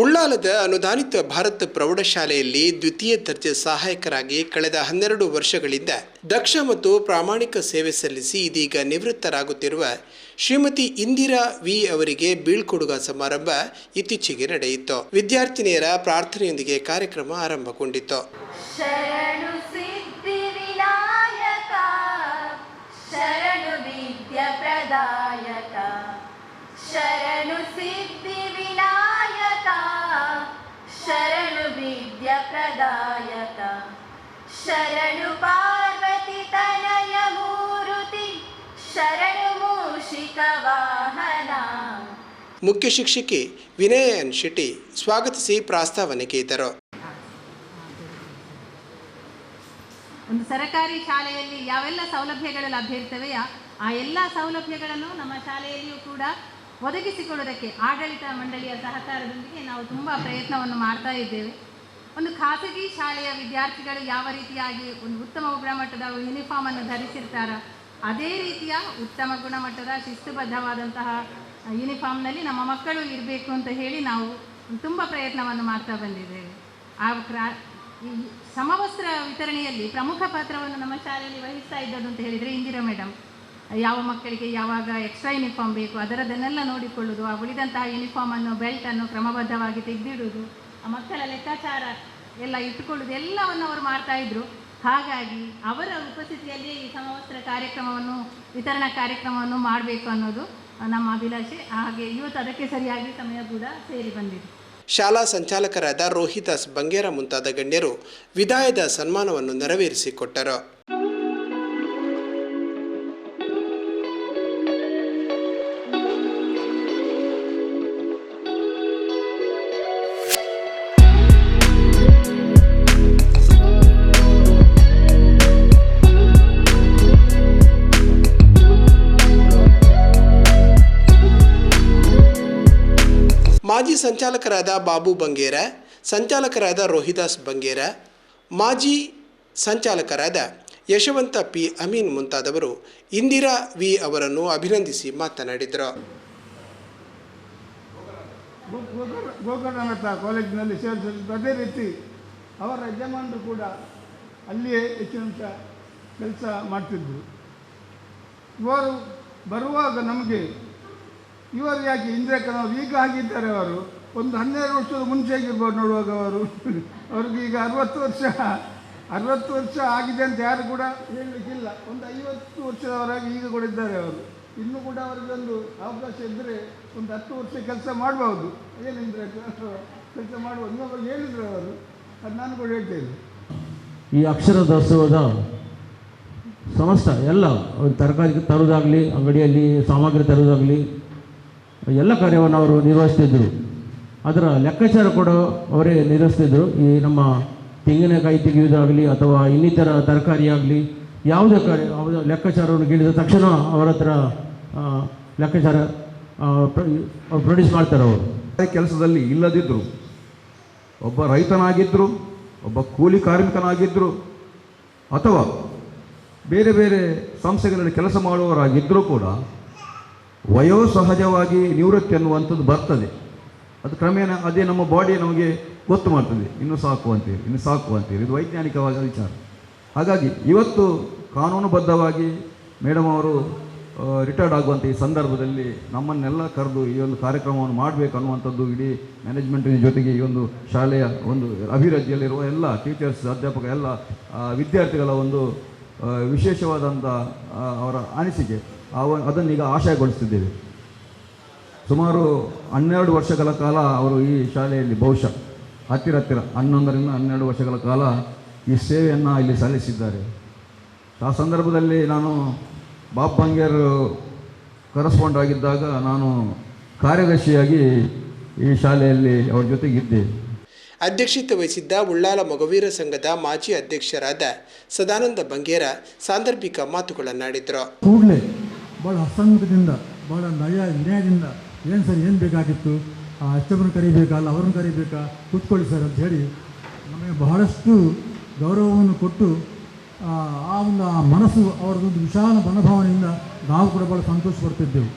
ಉಳ್ಳಾಲದ ಅನುದಾನಿತ ಭಾರತ ಪ್ರೌಢಶಾಲೆಯಲ್ಲಿ ದ್ವಿತೀಯ ದರ್ಜೆ ಸಹಾಯಕರಾಗಿ ಕಳೆದ ಹನ್ನೆರಡು ವರ್ಷಗಳಿಂದ ದಕ್ಷ ಮತ್ತು ಪ್ರಾಮಾಣಿಕ ಸೇವೆ ಸಲ್ಲಿಸಿ ಇದೀಗ ನಿವೃತ್ತರಾಗುತ್ತಿರುವ ಶ್ರೀಮತಿ ಇಂದಿರಾ ವಿ ಅವರಿಗೆ ಬೀಳ್ಕೊಡುಗ ಸಮಾರಂಭ ಇತ್ತೀಚೆಗೆ ನಡೆಯಿತು. ವಿದ್ಯಾರ್ಥಿನಿಯರ ಪ್ರಾರ್ಥನೆಯೊಂದಿಗೆ ಕಾರ್ಯಕ್ರಮ ಆರಂಭಗೊಂಡಿತು. ಶರಣು ಪ್ರದಾಯಕ ಶರಣು ಪಾರ್ವತಿ ತನಯ ಮೂರುತಿ ಶರಣು ಮೂಷಿಕ ವಾಹನ. ಮುಖ್ಯ ಶಿಕ್ಷಕಿ ವಿನಯನ್ ಶೆಟ್ಟಿ ಸ್ವಾಗತಿಸಿ ಪ್ರಾಸ್ತಾವನೆಗೆ ಇದ್ದರು ಒಂದು ಸರಕಾರಿ ಶಾಲೆಯಲ್ಲಿ ಯಾವೆಲ್ಲ ಸೌಲಭ್ಯಗಳು ಲಭ್ಯ ಇರ್ತವೆಯಾ ಆ ಎಲ್ಲ ಸೌಲಭ್ಯಗಳನ್ನು ನಮ್ಮ ಶಾಲೆಯಲ್ಲಿಯೂ ಕೂಡ ಒದಗಿಸಿಕೊಡೋದಕ್ಕೆ ಆಡಳಿತ ಮಂಡಳಿಯ ಸಹಕಾರದೊಂದಿಗೆ ನಾವು ತುಂಬ ಪ್ರಯತ್ನವನ್ನು ಮಾಡ್ತಾ ಇದ್ದೇವೆ. ಒಂದು ಖಾಸಗಿ ಶಾಲೆಯ ವಿದ್ಯಾರ್ಥಿಗಳು ಯಾವ ರೀತಿಯಾಗಿ ಒಂದು ಉತ್ತಮ ಗುಣಮಟ್ಟದ ಯೂನಿಫಾರ್ಮನ್ನು ಧರಿಸಿರ್ತಾರೋ ಅದೇ ರೀತಿಯ ಉತ್ತಮ ಗುಣಮಟ್ಟದ ಶಿಸ್ತುಬದ್ಧವಾದಂತಹ ಯೂನಿಫಾರ್ಮ್ನಲ್ಲಿ ನಮ್ಮ ಮಕ್ಕಳು ಇರಬೇಕು ಅಂತ ಹೇಳಿ ನಾವು ತುಂಬ ಪ್ರಯತ್ನವನ್ನು ಮಾಡ್ತಾ ಬಂದಿದ್ದೇವೆ. ಆ ಕ್ರಾ ಸಮವಸ್ತ್ರ ವಿತರಣೆಯಲ್ಲಿ ಪ್ರಮುಖ ಪಾತ್ರವನ್ನು ನಮ್ಮ ಶಾಲೆಯಲ್ಲಿ ವಹಿಸ್ತಾ ಇದ್ದದ್ದು ಅಂತ ಹೇಳಿದರೆ ಇಂದಿರಾ ಮೇಡಮ್ ಯಾವ ಮಕ್ಕಳಿಗೆ ಯಾವಾಗ ಎಕ್ಸ್ಟ್ರಾ ಯೂನಿಫಾರ್ಮ್ ಬೇಕು ಅದರದನ್ನೆಲ್ಲ ನೋಡಿಕೊಳ್ಳುವುದು ಆ ಉಳಿದಂತಹ ಯೂನಿಫಾರ್ಮನ್ನು ಬೆಲ್ಟನ್ನು ಕ್ರಮಬದ್ಧವಾಗಿ ತೆಗೆದಿಡುವುದು. ಮಕ್ಕಳ ಲೆಕ್ಕಾಚಾರ ಎಲ್ಲ ಇಟ್ಟುಕೊಳ್ಳೋದು ಎಲ್ಲವನ್ನು ಅವರು ಮಾಡ್ತಾ ಇದ್ರು. ಹಾಗಾಗಿ ಅವರ ಉಪಸ್ಥಿತಿಯಲ್ಲಿ ಈ ಸಮವಸ್ತ್ರ ಕಾರ್ಯಕ್ರಮವನ್ನು, ವಿತರಣಾ ಕಾರ್ಯಕ್ರಮವನ್ನು ಮಾಡಬೇಕು ಅನ್ನೋದು ನಮ್ಮ ಅಭಿಲಾಷೆ. ಹಾಗೆ ಇವತ್ತು ಅದಕ್ಕೆ ಸರಿಯಾಗಿ ಸಮಯ ಕೂಡ ಸೇರಿ ಬಂದಿದೆ. ಶಾಲಾ ಸಂಚಾಲಕರಾದ ರೋಹಿತಾಸ್ ಬಂಗೇರ ಮುಂತಾದ ಗಣ್ಯರು ವಿದಾಯದ ಸನ್ಮಾನವನ್ನು ನೆರವೇರಿಸಿಕೊಟ್ಟರು. ಮಾಜಿ ಸಂಚಾಲಕರಾದ ಬಾಬು ಬಂಗೇರ, ಸಂಚಾಲಕರಾದ ರೋಹಿದಾಸ್ ಬಂಗೇರ, ಮಾಜಿ ಸಂಚಾಲಕರಾದ ಯಶವಂತ ಪಿ ಅಮೀನ್ ಮುಂತಾದವರು ಇಂದಿರಾ ವಿ ಅವರನ್ನು ಅಭಿನಂದಿಸಿ ಮಾತನಾಡಿದರು. ಗೋಕರ್ಣಮಠ ಕಾಲೇಜಿನಲ್ಲಿ ಸಲ್ಲಿಸಿದ್ದು ಅದೇ ರೀತಿ ಅವರ ಯಜಮಾನರು ಕೂಡ ಅಲ್ಲಿಯೇ ಹೆಚ್ಚಿನಂಥ ಕೆಲಸ ಮಾಡ್ತಿದ್ದರು. ಇವರು ಬರುವಾಗ ನಮಗೆ ಇವರು ಯಾಕೆ ಇಂದಿರಾ ನಾವು ಈಗ ಆಗಿದ್ದಾರೆ ಅವರು. ಒಂದು ಹನ್ನೆರಡು ವರ್ಷದ ಮುಂಚೆ ಆಗಿರ್ಬೋದು ನೋಡುವಾಗ ಅವರು. ಅವ್ರಿಗೆ ಈಗ ಅರವತ್ತು ವರ್ಷ ಅರವತ್ತು ವರ್ಷ ಆಗಿದೆ ಅಂತ ಯಾರು ಕೂಡ ಹೇಳಲಿಕ್ಕಿಲ್ಲ. ಒಂದು ಐವತ್ತು ವರ್ಷದವರಾಗಿ ಈಗ ಕೂಡ ಇದ್ದಾರೆ ಅವರು. ಇನ್ನೂ ಕೂಡ ಅವರಿಗೊಂದು ಅವಕಾಶ ಇದ್ದರೆ ಒಂದು ಹತ್ತು ವರ್ಷ ಕೆಲಸ ಮಾಡ್ಬೋದು. ಏನಿದ್ರೆ ಕೆಲಸ ಮಾಡ್ಬೋದು. ಇನ್ನೊಬ್ಬರು ಹೇಳಿದ್ರು ಅವರು. ಅದು ನಾನು ಕೂಡ ಹೇಳ್ತೇನೆ ಈ ಅಕ್ಷರ ದಾಸೋಹದ ಸಮಸ್ತ ಎಲ್ಲ ತರಕಾರಿ ತರೋದಾಗಲಿ ಅಂಗಡಿಯಲ್ಲಿ ಸಾಮಗ್ರಿ ತರೋದಾಗಲಿ ಎಲ್ಲ ಕಾರ್ಯವನ್ನು ಅವರು ನಿರ್ವಹಿಸ್ತಿದ್ದರು ಅದರ ಲೆಕ್ಕಾಚಾರ ಕೂಡ ಅವರೇ ನಿರ್ವಹಿಸ್ತಿದ್ದರು ಈ ನಮ್ಮ ತೆಂಗಿನಕಾಯಿ ತೆಗೆಯುವುದಾಗಲಿ ಅಥವಾ ಇನ್ನಿತರ ತರಕಾರಿಯಾಗಲಿ ಯಾವುದೇ ಕಾರ್ಯ, ಯಾವುದೇ ಲೆಕ್ಕಾಚಾರವನ್ನು ಕೇಳಿದ ತಕ್ಷಣ ಅವರ ಹತ್ರ ಲೆಕ್ಕಾಚಾರ ಪ್ರೊಡ್ಯೂಸ್ ಮಾಡ್ತಾರೆ ಅವರು. ಕೆಲಸದಲ್ಲಿ ಇಲ್ಲದಿದ್ದರು ಒಬ್ಬ ರೈತನಾಗಿದ್ದರು ಒಬ್ಬ ಕೂಲಿ ಕಾರ್ಮಿಕನಾಗಿದ್ದರು ಅಥವಾ ಬೇರೆ ಬೇರೆ ಸಂಸ್ಥೆಗಳಲ್ಲಿ ಕೆಲಸ ಮಾಡುವವರಾಗಿದ್ದರೂ ಕೂಡ ವಯೋಸಹಜವಾಗಿ ನಿವೃತ್ತಿ ಅನ್ನುವಂಥದ್ದು ಬರ್ತದೆ. ಅದು ಕ್ರಮೇಣ ಅದೇ ನಮ್ಮ ಬಾಡಿ ನಮಗೆ ಗೊತ್ತು ಮಾಡ್ತದೆ. ಇನ್ನು ಸಾಕು ಅಂತೇಳಿ, ಇನ್ನು ಸಾಕು ಅಂತೇಳಿ. ಇದು ವೈಜ್ಞಾನಿಕವಾದ ವಿಚಾರ. ಹಾಗಾಗಿ ಇವತ್ತು ಕಾನೂನುಬದ್ಧವಾಗಿ ಮೇಡಮ್ ಅವರು ರಿಟೈರ್ಡ್ ಆಗುವಂಥ ಈ ಸಂದರ್ಭದಲ್ಲಿ ನಮ್ಮನ್ನೆಲ್ಲ ಕರೆದು ಈ ಒಂದು ಕಾರ್ಯಕ್ರಮವನ್ನು ಮಾಡಬೇಕು ಅನ್ನುವಂಥದ್ದು ಇಡೀ ಮ್ಯಾನೇಜ್ಮೆಂಟಿನ ಜೊತೆಗೆ ಈ ಒಂದು ಶಾಲೆಯ ಒಂದು ಅಭಿವೃದ್ಧಿಯಲ್ಲಿರುವ ಎಲ್ಲ ಟೀಚರ್ಸ್ ಅಧ್ಯಾಪಕ, ಎಲ್ಲ ವಿದ್ಯಾರ್ಥಿಗಳ ಒಂದು ವಿಶೇಷವಾದಂಥ ಅವರ ಅನಿಸಿಕೆ. ಅವ ಅದನ್ನೀಗ ಆಶಯಗೊಳಿಸ್ತಿದ್ದೇವೆ. ಸುಮಾರು ಹನ್ನೆರಡು ವರ್ಷಗಳ ಕಾಲ ಅವರು ಈ ಶಾಲೆಯಲ್ಲಿ ಬಹುಶಃ ಹತ್ತಿರ ಹತ್ತಿರ ಹನ್ನೊಂದರಿಂದ ಹನ್ನೆರಡು ವರ್ಷಗಳ ಕಾಲ ಈ ಸೇವೆಯನ್ನು ಇಲ್ಲಿ ಸಲ್ಲಿಸಿದ್ದಾರೆ. ಆ ಸಂದರ್ಭದಲ್ಲಿ ನಾನು ಬಾಬ್ ಬಂಗೇರ್ ಕರೆಸ್ಪಾಂಡ್ ಆಗಿದ್ದಾಗ ನಾನು ಕಾರ್ಯದರ್ಶಿಯಾಗಿ ಈ ಶಾಲೆಯಲ್ಲಿ ಅವರ ಜೊತೆಗಿದ್ದೆ. ಅಧ್ಯಕ್ಷತೆ ವಹಿಸಿದ್ದ ಉಳ್ಳಾಲ ಮೊಗವೀರ ಸಂಘದ ಮಾಜಿ ಅಧ್ಯಕ್ಷರಾದ ಸದಾನಂದ ಬಂಗೇರ ಸಾಂದರ್ಭಿಕ ಮಾತುಗಳನ್ನಾಡಿದರು. ಕೂಡಲೇ ಭಾಳ ಅಸಂಗತದಿಂದ ಭಾಳ ನಯ ವಿನಯದಿಂದ ಏನು ಸರ್, ಏನು ಬೇಕಾಗಿತ್ತು? ಆ, ಅಷ್ಟೊಬ್ಬರನ್ನು ಕರಿಬೇಕಾ, ಅಲ್ಲ ಅವ್ರನ್ನ ಕರಿಬೇಕಾ? ಕೂತ್ಕೊಳ್ಳಿ ಸರ್ ಅಂತ ಹೇಳಿ ನಮಗೆ ಬಹಳಷ್ಟು ಗೌರವವನ್ನು ಕೊಟ್ಟು, ಆ ಒಂದು, ಆ ಮನಸ್ಸು, ಅವರದೊಂದು ವಿಶಾಲ ಮನೋಭಾವನೆಯಿಂದ ನಾವು ಕೂಡ ಭಾಳ ಸಂತೋಷ ಪಡ್ತಿದ್ದೆವು.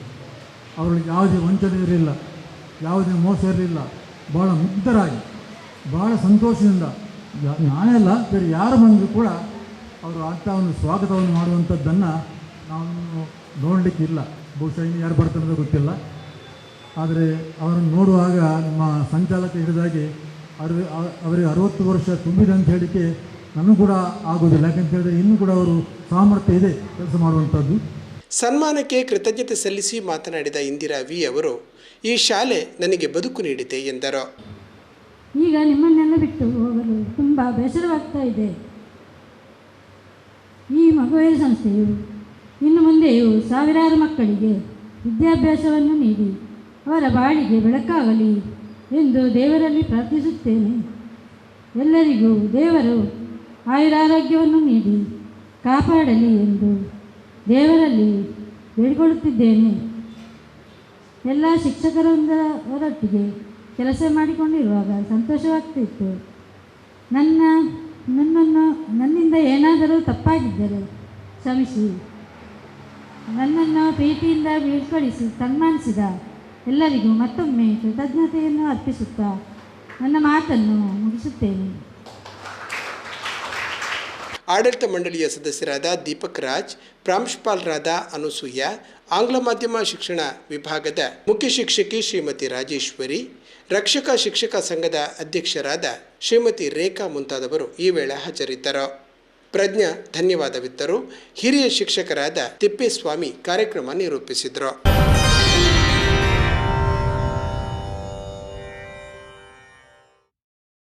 ಅವರಿಗೆ ಯಾವುದೇ ವಂಚನೆ ಇರಲಿಲ್ಲ, ಯಾವುದೇ ಮೋಸ ಇರಲಿಲ್ಲ ಭಾಳ ಮುಗ್ಧರಾಗಿ ಭಾಳ ಸಂತೋಷದಿಂದ ನಾನೆಲ್ಲ ಬೇರೆ ಯಾರು ಬಂದರೂ ಕೂಡ ಅವರು ಅಂಥ ಒಂದು ಸ್ವಾಗತವನ್ನು ಮಾಡುವಂಥದ್ದನ್ನು ನಾವು ನೋಡಲಿಕ್ಕಿಲ್ಲ. ಬಹುಶಃ ಇನ್ನು ಯಾರು ಬರ್ತಾರೆ ಅಂತ ಗೊತ್ತಿಲ್ಲ. ಆದರೆ ಅವರನ್ನು ನೋಡುವಾಗ ನಮ್ಮ ಸಂಚಾಲಕ ಹಿಡಿದಾಗಿ ಅರವಿ ಅವರಿಗೆ ಅರವತ್ತು ವರ್ಷ ತುಂಬಿದೆ ಅಂತ ಹೇಳಿಕೆ ನನಗೂ ಕೂಡ ಆಗೋದಿಲ್ಲ ಯಾಕಂತ ಹೇಳಿದ್ರೆ ಇನ್ನೂ ಕೂಡ ಅವರು ಸಾಮರ್ಥ್ಯ ಇದೆ ಕೆಲಸ ಮಾಡುವಂಥದ್ದು. ಸನ್ಮಾನಕ್ಕೆ ಕೃತಜ್ಞತೆ ಸಲ್ಲಿಸಿ ಮಾತನಾಡಿದ ಇಂದಿರಾ ವಿ ಅವರು ಈ ಶಾಲೆ ನನಗೆ ಬದುಕು ನೀಡಿದೆ ಎಂದರು. ಈಗ ನಿಮ್ಮನ್ನೆಲ್ಲ ಬಿಟ್ಟು ಹೋಗಲು ತುಂಬ ಬೇಸರವಾಗ್ತಾ ಇದೆ. ಈ ಮಗುವೇ ಸಂಸ್ಥೆಯು ಇನ್ನು ಮುಂದೆಯೂ ಸಾವಿರಾರು ಮಕ್ಕಳಿಗೆ ವಿದ್ಯಾಭ್ಯಾಸವನ್ನು ನೀಡಿ, ಅವರ ಬಾಳಿಗೆ ಬೆಳಕಾಗಲಿ ಎಂದು ದೇವರಲ್ಲಿ ಪ್ರಾರ್ಥಿಸುತ್ತೇನೆ. ಎಲ್ಲರಿಗೂ ದೇವರು ಆಯುರಾರೋಗ್ಯವನ್ನು ನೀಡಿ, ಕಾಪಾಡಲಿ ಎಂದು ದೇವರಲ್ಲಿ ಬೇಡಿಕೊಳ್ಳುತ್ತಿದ್ದೇನೆ. ಎಲ್ಲ ಶಿಕ್ಷಕರೊಂದರೊಟ್ಟಿಗೆ ಕೆಲಸ ಮಾಡಿಕೊಂಡಿರುವಾಗ ಸಂತೋಷವಾಗ್ತಿತ್ತು. ನನ್ನ, ನನ್ನನ್ನು, ನನ್ನಿಂದ ಏನಾದರೂ ತಪ್ಪಾಗಿದ್ದರೆ ಕ್ಷಮಿಸಿ. ನನ್ನನ್ನು ಪ್ರೀತಿಯಿಂದ ಬೀಳ್ಕೊಳಿಸಿ ಸನ್ಮಾನಿಸಿದ ಎಲ್ಲರಿಗೂ ಮತ್ತೊಮ್ಮೆ ಕೃತಜ್ಞತೆಯನ್ನು ಅರ್ಪಿಸುತ್ತಾ ನನ್ನ ಮಾತನ್ನು ಮುಗಿಸುತ್ತೇನೆ. ಆಡಳಿತ ಮಂಡಳಿಯ ಸದಸ್ಯರಾದ ದೀಪಕ್ ರಾಜ್, ಪ್ರಾಂಶುಪಾಲರಾದ ಅನುಸೂಯ, ಆಂಗ್ಲ ಮಾಧ್ಯಮ ಶಿಕ್ಷಣ ವಿಭಾಗದ ಮುಖ್ಯ ಶಿಕ್ಷಕಿ ಶ್ರೀಮತಿ ರಾಜೇಶ್ವರಿ, ರಕ್ಷಕ ಶಿಕ್ಷಕ ಸಂಘದ ಅಧ್ಯಕ್ಷರಾದ ಶ್ರೀಮತಿ ರೇಖಾ ಮುಂತಾದವರು ಈ ವೇಳೆ ಹಾಜರಿದ್ದರು. ಪ್ರಜ್ಞಾ ಧನ್ಯವಾದವಿದ್ದರು ಹಿರಿಯ ಶಿಕ್ಷಕರಾದ ತಿಪ್ಪೇಸ್ವಾಮಿ ಕಾರ್ಯಕ್ರಮ ನಿರೂಪಿಸಿದರು.